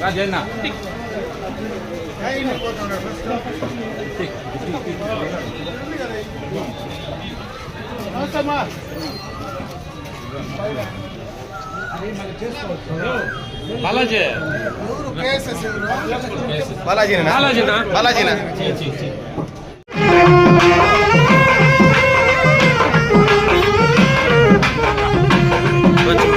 రాజన్న. బాలాజీ. బాలాజీనా? బాలాజీనా? బాలాజీనా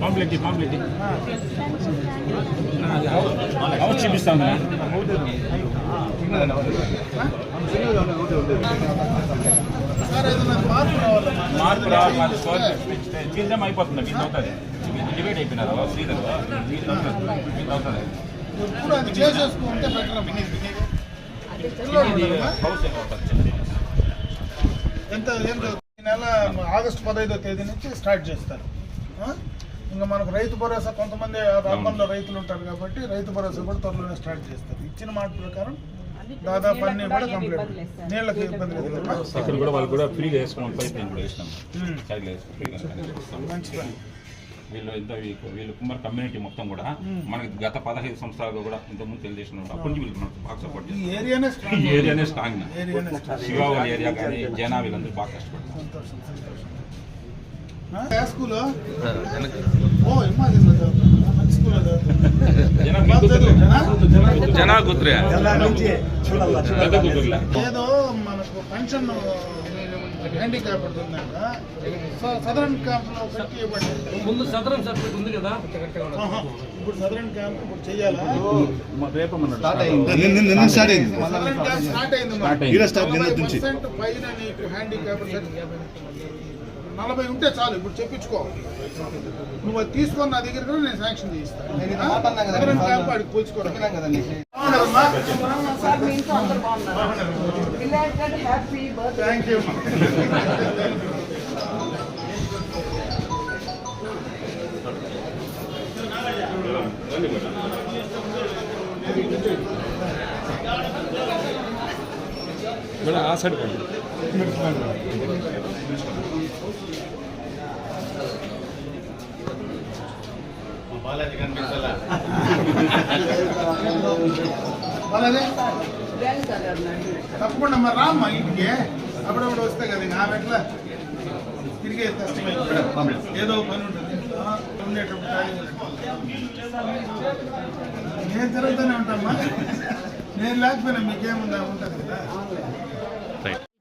పాంప్లెట్ పాంప్లెట్ అవుట్ చూపిస్తాను మార్పు రావాలి మాది స్కోర్ వీళ్ళేం అయిపోతుంది మీద అవుతుంది డివైడ్ అయిపోయినారు శ్రీధర్ వీళ్ళు అవుతుంది హౌస్ ఎంత ఎంత నెల ఆగస్టు పదహైదో తేదీ నుంచి స్టార్ట్ చేస్తారు ఇంకా మనకు రైతు భరోసా కొంతమంది అర్బన్లో రైతులు ఉంటారు కాబట్టి రైతు భరోసా కూడా త్వరలోనే స్టార్ట్ చేస్తారు. ఇచ్చిన మాట ప్రకారం దాదాపు అన్ని కూడా కంప్లీట్ నీళ్ళకి ఇబ్బంది లేదు కదా? ఇక్కడ కూడా వాళ్ళు కూడా ఫ్రీగా పైప్ లైన్ కూడా వేసినాం. మంచి పని వీళ్ళు ఇంత వీళ్ళు కుమార్ కమ్యూనిటీ మొత్తం కూడా మనకి గత పదహైదు సంవత్సరాలుగా కూడా ఇంత ముందు తెలియజేసిన అప్పటి నుంచి వీళ్ళు మనకు బాగా సపోర్ట్ చేస్తారు ఏరియానే స్ట్రాంగ్ ఏరియా కానీ జనా వీళ్ళందరూ బాగా కష్టపడతారు స్కూల్? జనా గుత్తుర్లే. ఏదో మనకు పెన్షన్ హ్యాండిక్యాప్ ఉందంట. స- సదరన్ క్యాంప్లో పెట్టి ఇవ్వండి ముందు సదరం సబ్జెక్ట్ ఉంది కదా. ఇప్పుడు సదరన్ క్యాంప్ ఇప్పుడు చెయ్యాలా నిన్న నిన్న స్టార్ట్ అయింది. సదరన్ క్యాంప్ స్టార్ట్ అయింది స్టార్ట్ అయింది. ఈరోజు స్టార్ట్ నిన్న నుంచి. 40% పైన నీకు హ్యాండిక్యాప్ నలభై ఉంటే చాలు ఇప్పుడు చెప్పించుకో. నువ్వు అది తీసుకొని నా దగ్గర కూడా నేను శాంక్షన్ చేయిస్తాను? థ్యాంక్ యూ ఆ సైడ్ పండి అలాగే తప్పకుండా మరి రామ్మా ఇంటికి. అప్పుడప్పుడు వస్తే కదా ఆమె ఎట్లా తిరిగే కష్టమైంది ఏదో పని ఉంటుంది. ఉండేటప్పుడు నేను తిరుగుతూనే ఉంటామ్మా. నేను లేకపోయినా మీకేముందా? ఉంటుంది కదా.